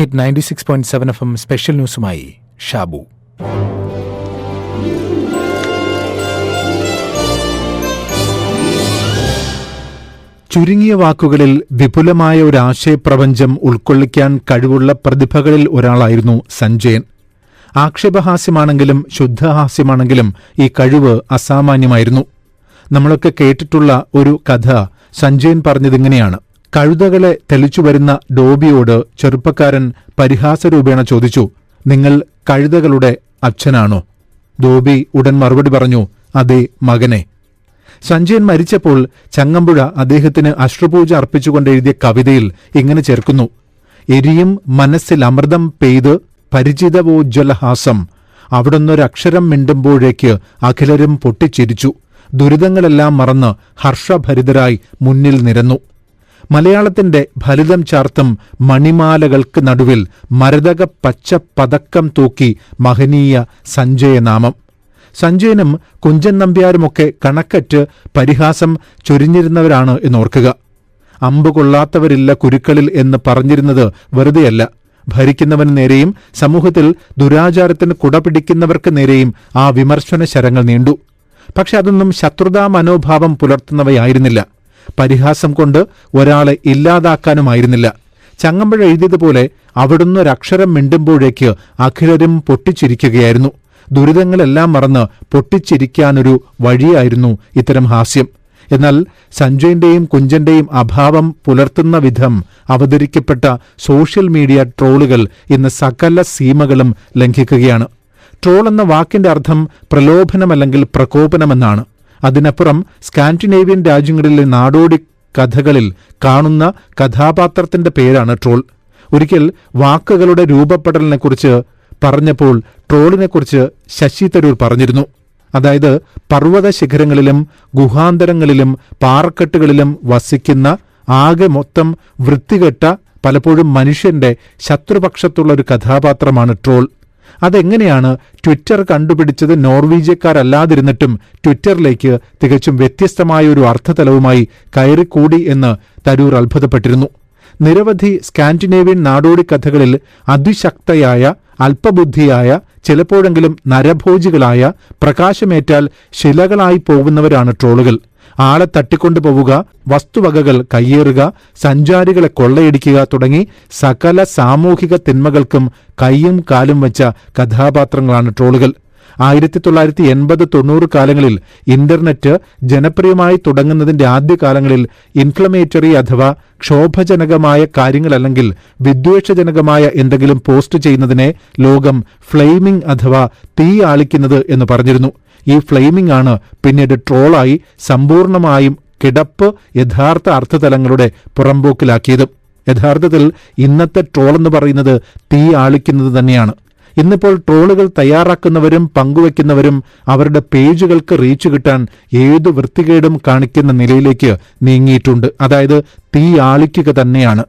Hit ninety six point seven FM M special ന്യൂസുമായി ഷാബു. ചുരുങ്ങിയ വാക്കുകളിൽ വിപുലമായ ഒരു ആശയപ്രപഞ്ചം ഉൾക്കൊള്ളിക്കാൻ കഴിവുള്ള പ്രതിഭകളിൽ ഒരാളായിരുന്നു സഞ്ജയൻ. ആക്ഷേപഹാസ്യമാണെങ്കിലും ശുദ്ധഹാസ്യമാണെങ്കിലും ഈ കഴിവ് അസാമാന്യമായിരുന്നു. നമ്മളൊക്കെ കേട്ടിട്ടുള്ള ഒരു കഥ സഞ്ജയൻ പറഞ്ഞതിങ്ങനെയാണ്. കഴുതകളെ തെളിച്ചു വരുന്ന ഡോബിയോട് ചെറുപ്പക്കാരൻ പരിഹാസരൂപേണ ചോദിച്ചു നിങ്ങൾ കഴുതകളുടെ അച്ഛനാണോ? ഡോബി ഉടൻ മറുപടി പറഞ്ഞു അതെ മകനെ. സഞ്ജയൻ മരിച്ചപ്പോൾ ചങ്ങമ്പുഴ അദ്ദേഹത്തിന് അശ്രുപൂജ അർപ്പിച്ചുകൊണ്ട് എഴുതിയ കവിതയിൽ ഇങ്ങനെ ചേർക്കുന്നു എരിയും മനസ്സിൽ അമൃതം പെയ്ത് പരിചിതവോജ്വലഹാസം അവിടുന്നൊരക്ഷരം മിണ്ടുമ്പോഴേക്ക് അഖിലരും പൊട്ടിച്ചിരിച്ചു ദുരിതങ്ങളെല്ലാം മറന്ന് ഹർഷഭരിതരായി മുന്നിൽ നിരന്നു. മലയാളത്തിന്റെ ഫലിതം ചാർത്തും മണിമാലകൾക്ക് നടുവിൽ മരതക പച്ച പതക്കം തൂക്കി മഹനീയ സഞ്ജയനാമം. സഞ്ജയനും കുഞ്ചൻ നമ്പ്യാരുമൊക്കെ കണക്കറ്റ് പരിഹാസം ചൊരിഞ്ഞിരുന്നവരാണ് എന്നോർക്കുക. അമ്പ് കൊള്ളാത്തവരില്ല കുരുക്കളിൽ എന്ന് പറഞ്ഞിരുന്നത് വെറുതെയല്ല. ഭരിക്കുന്നവന് നേരെയും സമൂഹത്തിൽ ദുരാചാരത്തിന് കുടപിടിക്കുന്നവർക്ക് നേരെയും ആ വിമർശന ശരങ്ങൾ നീണ്ടു. പക്ഷെ അതൊന്നും ശത്രുതാ മനോഭാവം പുലർത്തുന്നവയായിരുന്നില്ല. പരിഹാസം കൊണ്ട് ഒരാളെ ഇല്ലാതാക്കാനുമായിരുന്നില്ല. ചങ്ങമ്പഴ എഴുതിയതുപോലെ അവിടുന്ന് ഒരക്ഷരം മിണ്ടുമ്പോഴേക്ക് അഖിലരും പൊട്ടിച്ചിരിക്കുകയായിരുന്നു. ദുരിതങ്ങളെല്ലാം മറന്ന് പൊട്ടിച്ചിരിക്കാനൊരു വഴിയായിരുന്നു ഇത്തരം ഹാസ്യം. എന്നാൽ സഞ്ജയിന്റെയും കുഞ്ചന്റെയും അഭാവം പുലർത്തുന്ന വിധം അവതരിക്കപ്പെട്ട സോഷ്യൽ മീഡിയ ട്രോളുകൾ ഇന്ന് സകല സീമകളും ലംഘിക്കുകയാണ്. ട്രോൾ എന്ന വാക്കിന്റെ അർത്ഥം പ്രലോഭനമല്ലെങ്കിൽ പ്രകോപനമെന്നാണ്. അതിനപ്പുറം സ്കാൻഡിനേവിയൻ രാജ്യങ്ങളിലെ നാടോടി കഥകളിൽ കാണുന്ന കഥാപാത്രത്തിന്റെ പേരാണ് ട്രോൾ. ഒരിക്കൽ വാക്കുകളുടെ രൂപപ്പെടലിനെക്കുറിച്ച് പറഞ്ഞപ്പോൾ ട്രോളിനെക്കുറിച്ച് ശശി തരൂർ പറഞ്ഞിരുന്നു. അതായത് പർവത ശിഖരങ്ങളിലും ഗുഹാന്തരങ്ങളിലും പാറക്കെട്ടുകളിലും വസിക്കുന്ന ആകെ മൊത്തം വൃത്തികെട്ട പലപ്പോഴും മനുഷ്യന്റെ ശത്രുപക്ഷത്തുള്ള ഒരു കഥാപാത്രമാണ് ട്രോൾ. അതെങ്ങനെയാണ് ട്വിറ്റർ കണ്ടുപിടിച്ചത് നോർവീജിയക്കാരല്ലാതിരുന്നിട്ടും ട്വിറ്ററിലേക്ക് തികച്ചും വ്യത്യസ്തമായ ഒരു അർത്ഥതലവുമായി കയറിക്കൂടി എന്ന് തരൂർ അത്ഭുതപ്പെട്ടിരുന്നു. നിരവധി സ്കാൻഡിനേവിയൻ നാടോടി കഥകളിൽ അതിശക്തയായ അല്പബുദ്ധിയായ ചിലപ്പോഴെങ്കിലും നരഭോജികളായ പ്രകാശമേറ്റാൽ ശിലകളായി പോകുന്നവരാണ് ട്രോളുകൾ. ആളെ തട്ടിക്കൊണ്ടുപോവുക വസ്തുവകകൾ കയ്യേറുക സഞ്ചാരികളെ കൊള്ളയടിക്കുക തുടങ്ങി സകല സാമൂഹിക തിന്മകൾക്കും കൈയും കാലും വച്ച കഥാപാത്രങ്ങളാണ് ട്രോളുകൾ. ആയിരത്തി തൊള്ളായിരത്തി എൺപത് തൊണ്ണൂറ് കാലങ്ങളിൽ ഇന്റർനെറ്റ് ജനപ്രിയമായി തുടങ്ങുന്നതിന്റെ ആദ്യകാലങ്ങളിൽ ഇൻഫ്ലമേറ്ററി അഥവാ ക്ഷോഭജനകമായ കാര്യങ്ങളല്ലെങ്കിൽ വിദ്വേഷജനകമായ എന്തെങ്കിലും പോസ്റ്റ് ചെയ്യുന്നതിനെ ലോകം ഫ്ലെയിമിംഗ് അഥവാ തീ ആളിക്കുന്നത് എന്ന് പറഞ്ഞിരുന്നു. ഈ ഫ്ലെയിമിംഗ് ആണ് പിന്നീട് ട്രോളായി സമ്പൂർണമായും കിടപ്പ് യഥാർത്ഥ അർത്ഥതലങ്ങളുടെ പുറമ്പോക്കിലാക്കിയത് യഥാർത്ഥത്തിൽ ഇന്നത്തെ ട്രോൾ എന്ന് പറയുന്നത് തീ ആളിക്കുന്നത് തന്നെയാണ്. ഇന്നിപ്പോൾ ട്രോളുകൾ തയ്യാറാക്കുന്നവരും പങ്കുവെക്കുന്നവരും അവരുടെ പേജുകൾക്ക് റീച്ച് കിട്ടാൻ ഏത് വൃത്തികേടും കാണിക്കുന്ന നിലയിലേക്ക് നീങ്ങിയിട്ടുണ്ട്. അതായത് തീ ആളിക്കുക തന്നെയാണ്.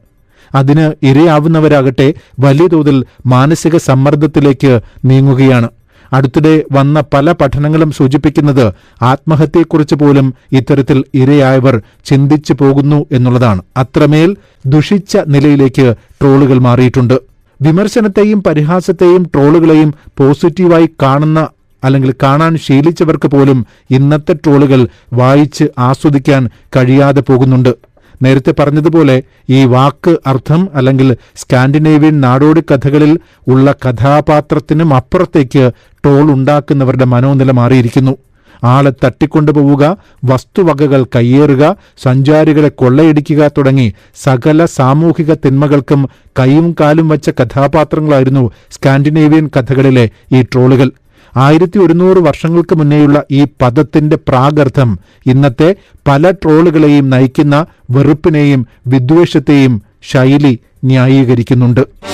അതിന് ഇരയാവുന്നവരാകട്ടെ വലിയ തോതിൽ മാനസിക സമ്മർദ്ദത്തിലേക്ക് നീങ്ങുകയാണ്. അടുത്തിടെ വന്ന പല പഠനങ്ങളും സൂചിപ്പിക്കുന്നത് ആത്മഹത്യയെക്കുറിച്ച് പോലും ഇത്തരത്തിൽ ഇരയായവർ ചിന്തിച്ചു പോകുന്നു എന്നുള്ളതാണ്. അത്രമേൽ ദുഷിച്ച നിലയിലേക്ക് ട്രോളുകൾ മാറിയിട്ടുണ്ട്. വിമർശനത്തെയും പരിഹാസത്തെയും ട്രോളുകളെയും പോസിറ്റീവായി കാണുന്ന അല്ലെങ്കിൽ കാണാൻ ശീലിച്ചവർക്ക് പോലും ഇന്നത്തെ ട്രോളുകൾ വായിച്ച് ആസ്വദിക്കാൻ കഴിയാതെ പോകുന്നുണ്ട്. നേരത്തെ പറഞ്ഞതുപോലെ ഈ വാക്ക് അർത്ഥം അല്ലെങ്കിൽ സ്കാൻഡിനേവിയൻ നാടോടി കഥകളിൽ ഉള്ള കഥാപാത്രത്തിനും അപ്പുറത്തേക്ക് ട്രോൾ ഉണ്ടാക്കുന്നവരുടെ മനോനില മാറിയിരിക്കുന്നു. ആളെ തട്ടിക്കൊണ്ടുപോവുക വസ്തുവകകൾ കയ്യേറുക സഞ്ചാരികളെ കൊള്ളയടിക്കുക തുടങ്ങി സകല സാമൂഹിക തിന്മകൾക്കും കൈയും കാലും വച്ച കഥാപാത്രങ്ങളായിരുന്നു സ്കാൻഡിനേവിയൻ കഥകളിലെ ഈ ട്രോളുകൾ. ആയിരത്തി ഒരുന്നൂറ് വർഷങ്ങൾക്ക് മുന്നേയുള്ള ഈ പദത്തിന്റെ പ്രാഗർത്ഥം ഇന്നത്തെ പല ട്രോളുകളെയും നയിക്കുന്ന വെറുപ്പിനെയും വിദ്വേഷത്തെയും ശൈലി ന്യായീകരിക്കുന്നുണ്ട്.